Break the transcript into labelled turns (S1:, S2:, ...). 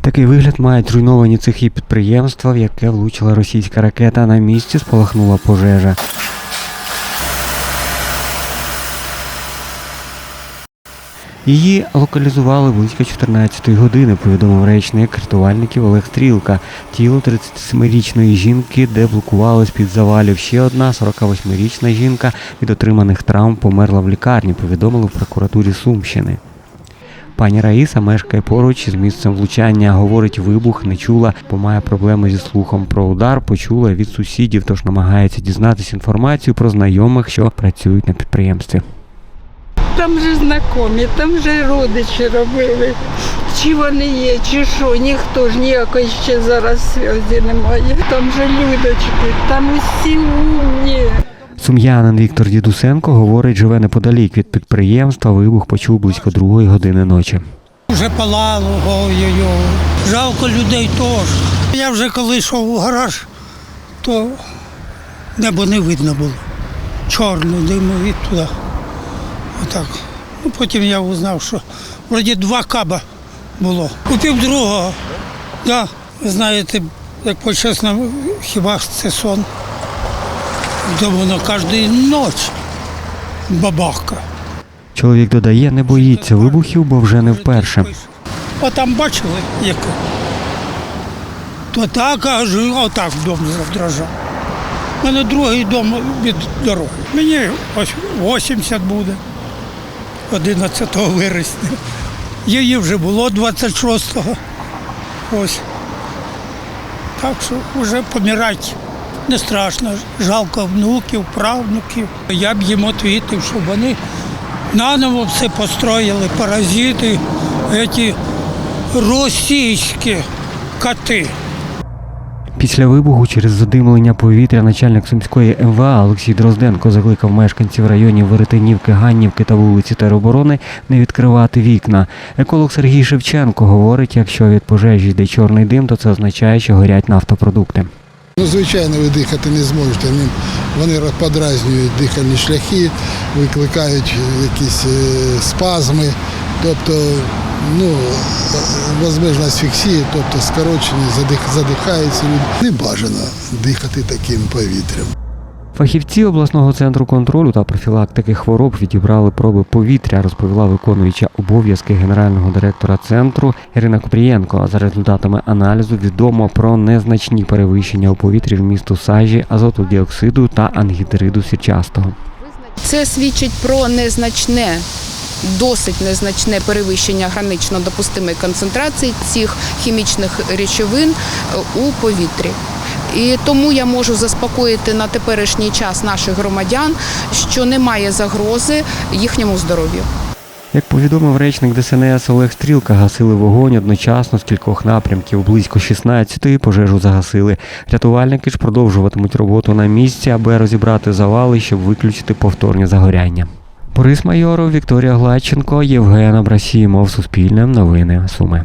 S1: Такий вигляд мають зруйновані цехи підприємства, в яке влучила російська ракета. На місці спалахнула пожежа. Її локалізували близько 14-ї години, повідомив речник рятувальників Олег Стрілка. Тіло 37-річної жінки деблокували з-під завалів. Ще одна 48-річна жінка від отриманих травм померла в лікарні, повідомили в прокуратурі Сумщини. Пані Раїса мешкає поруч із місцем влучання. Говорить, вибух не чула, бо має проблеми зі слухом. Про удар почула від сусідів, тож намагається дізнатися інформацію про знайомих, що працюють на підприємстві.
S2: Там же знайомі, там же родичі робили. Чи вони є, чи що, ніхто ж ніякої ще зараз зв'язку немає. Там же людочки, там усі умні.
S1: Сум'янин Віктор Дідусенко говорить, живе неподалік від підприємства. Вибух почув близько другої години ночі.
S3: Вже палало, ой-ой-ой. Жалко людей теж. Я вже коли йшов у гараж, то небо не видно було. Чорне димові туди. Отак. Ну, потім я узнав, що вроді два каба було. У півдругого. Да. Знаєте, як по-чесному, хіба ж це сон? Де воно кожну ніч бабахка.
S1: Чоловік додає, не боїться вибухів, бо вже не вперше.
S3: А там бачили, як? То так, аж отак дом задрожав. У мене другий дом від дороги. Мені ось 80 буде 11 вересня. Її вже було 26-го. Ось. Так що вже помирати не страшно. Жалко внуків, правнуків. Я б їм відповів, щоб вони наново все построїли, паразити, ці російські коти.
S1: Після вибуху через задимлення повітря начальник сумської МВА Олексій Дрозденко закликав мешканців районів Веретенівки, Ганнівки та вулиці Тероборони не відкривати вікна. Еколог Сергій Шевченко говорить, якщо від пожежі йде чорний дим, то це означає, що горять нафтопродукти.
S4: Ну, звичайно, ви дихати не зможете. Вони подразнюють дихальні шляхи, викликають якісь е, спазми, тобто ну, можливо, асфіксія, тобто скорочені, задих, задихаються люди. Не бажано дихати таким повітрям.
S1: Фахівці обласного центру контролю та профілактики хвороб відібрали проби повітря, розповіла виконуюча обов'язки генерального директора центру Ірина Купрієнко. За результатами аналізу відомо про незначні перевищення у повітрі вмісту сажі, азоту діоксиду та ангідриду сірчастого.
S5: Це свідчить про незначне, досить незначне перевищення гранично допустимої концентрації цих хімічних речовин у повітрі. І тому я можу заспокоїти на теперішній час наших громадян, що немає загрози їхньому здоров'ю.
S1: Як повідомив речник ДСНС Олег Стрілка, гасили вогонь одночасно з кількох напрямків. Близько 16-ї пожежу загасили. Рятувальники ж продовжуватимуть роботу на місці, аби розібрати завали, щоб виключити повторні загоряння. Борис Майоров, Вікторія Гладченко, Євген Абрасімов, Суспільне, Новини Суми.